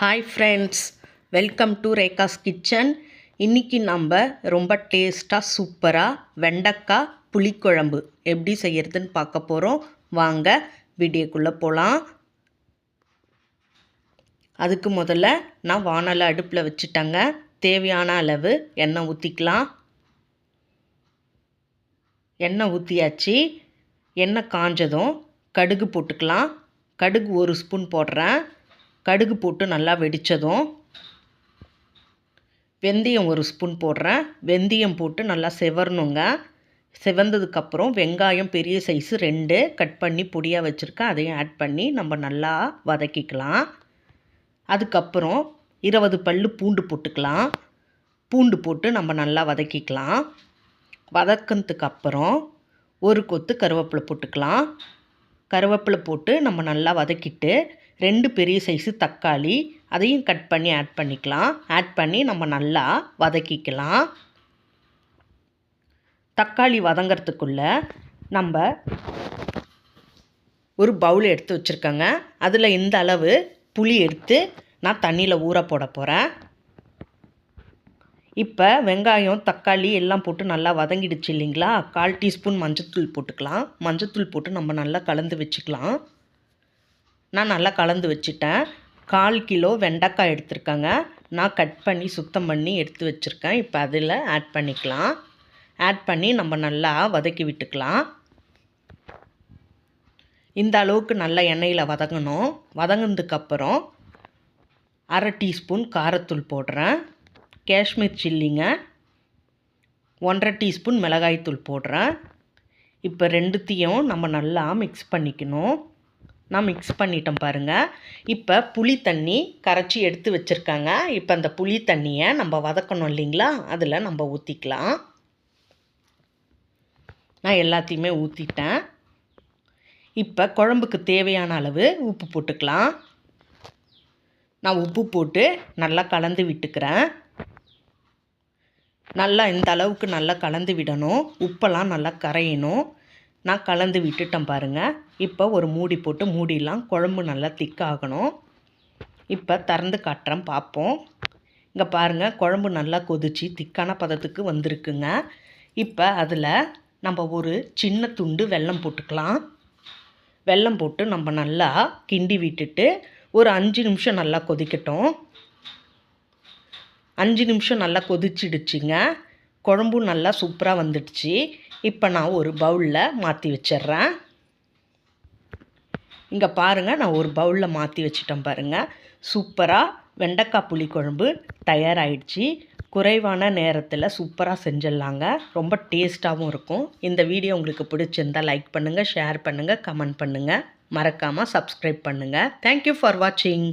Hi friends welcome to Rekha's kitchen இன்றைக்கி நம்ம ரொம்ப டேஸ்ட்டாக சூப்பராக வெண்டைக்காய் புளிக்குழம்பு எப்படி செய்கிறதுன்னு பார்க்க போகிறோம் வாங்க வீடியோக்குள்ளே போகலாம் அதுக்கு முதல்ல நான் வானலை அடுப்பில் வச்சுட்டேங்க. தேவையான அளவு எண்ணெய் ஊற்றிக்கலாம் எண்ணெய் ஊற்றியாச்சு எண்ணெய் காஞ்சதும் கடுகு போட்டுக்கலாம். கடுகு ஒரு ஸ்பூன் போடுறேன். கடுகு போட்டு நல்லா வெடித்ததும் வெந்தயம் ஒரு ஸ்பூன் போடுறேன். வெந்தயம் போட்டு நல்லா செவரணுங்க. செவந்ததுக்கப்புறம் வெங்காயம் பெரிய சைஸு ரெண்டு கட் பண்ணி பொடியாக வச்சுருக்கேன். அதையும் ஆட் பண்ணி நம்ம நல்லா வதக்கிக்கலாம். அதுக்கப்புறம் இருபது பல் பூண்டு போட்டுக்கலாம். பூண்டு போட்டு நம்ம நல்லா வதக்கிக்கலாம். வதக்கினதுக்கு அப்புறம் ஒரு கொத்து கருவேப்பிலை போட்டுக்கலாம். கருவேப்பிலை போட்டு நம்ம நல்லா வதக்கிட்டு ரெண்டு பெரிய சைஸு தக்காளி அதையும் கட் பண்ணி ஆட் பண்ணிக்கலாம். ஆட் பண்ணி நம்ம நல்லா வதக்கிக்கலாம். தக்காளி வதங்கிறதுக்குள்ளே நம்ம ஒரு பவுல் எடுத்து வச்சுருக்கேங்க. அதில் இந்த அளவு புளி எடுத்து நான் தண்ணியில் ஊற போட போகிறேன் இப்போ வெங்காயம் தக்காளி எல்லாம் போட்டு நல்லா வதங்கிடுச்சு இல்லைங்களா? கால் டீஸ்பூன் மஞ்சத்தூள் போட்டுக்கலாம். மஞ்சத்தூள் போட்டு நம்ம நல்லா கலந்து வச்சுக்கலாம். நான் நல்லா கலந்து வச்சுட்டேன். கால் கிலோ வெண்டைக்காய் எடுத்திருக்கேங்க. நான் கட் பண்ணி சுத்தம் பண்ணி எடுத்து வச்சுருக்கேன். இப்போ அதில் ஆட் பண்ணிக்கலாம். ஆட் பண்ணி நம்ம நல்லா வதக்கி விட்டுக்கலாம். இந்த அளவுக்கு நல்லா எண்ணெயில் வதங்கணும். வதங்கினதுக்கப்புறம் அரை டீஸ்பூன் காரத்தூள் போடுறேன். காஷ்மீர் சில்லிங்க. ஒன்றரை டீஸ்பூன் மிளகாய்த்தூள் போடுறேன். இப்போ ரெண்டுத்தையும் நம்ம நல்லா மிக்ஸ் பண்ணிக்கணும். நான் மிக்ஸ் பண்ணிட்டேன் பாருங்கள் இப்போ புளி தண்ணி கரைச்சி எடுத்து வச்சுருக்காங்க. இப்போ அந்த புளி தண்ணியை நம்ம வதக்கணும் இல்லைங்களா? அதில் நம்ம ஊற்றிக்கலாம் நான் எல்லாத்தையுமே ஊற்றிட்டேன் இப்போ குழம்புக்கு தேவையான அளவு உப்பு போட்டுக்கலாம். நான் உப்பு போட்டு நல்லா கலந்து விட்டுக்கிறேன். நல்லா இந்த அளவுக்கு நல்லா கலந்து விடணும். உப்பெல்லாம் நல்லா கரையணும். நான் கலந்து விட்டுட்டேன் பாருங்கள் இப்போ ஒரு மூடி போட்டு மூடிலாம் குழம்பு நல்லா திக்காகணும் இப்போ திறந்து காட்டுறேன் பார்ப்போம் இங்கே பாருங்கள் குழம்பு நல்லா கொதிச்சு திக்கான பதத்துக்கு வந்திருக்குங்க. இப்போ அதில் நம்ம ஒரு சின்ன துண்டு வெல்லம் போட்டுக்கலாம். வெல்லம் போட்டு நம்ம நல்லா கிண்டி விட்டுட்டு ஒரு அஞ்சு நிமிஷம் நல்லா கொதிக்கட்டும். அஞ்சு நிமிஷம் நல்லா கொதிச்சிடுச்சுங்க. குழம்பும் நல்லா சூப்பராக வந்துடுச்சு. இப்போ நான் ஒரு பவுலில் மாற்றி வச்சிட்றேன். இங்கே பாருங்கள் நான் ஒரு பவுலில் மாற்றி வச்சிட்டேன் பாருங்கள் சூப்பராக வெண்டைக்காய் புளி குழம்பு தயாராகிடுச்சு குறைவான நேரத்தில் சூப்பராக செஞ்சிடலாங்க. ரொம்ப டேஸ்ட்டாகவும் இருக்கும். இந்த வீடியோ உங்களுக்கு பிடிச்சிருந்தால் லைக் பண்ணுங்கள் ஷேர் பண்ணுங்கள் கமெண்ட் பண்ணுங்கள் மறக்காமல் சப்ஸ்கிரைப் பண்ணுங்கள் தேங்க்யூ ஃபார் வாட்சிங்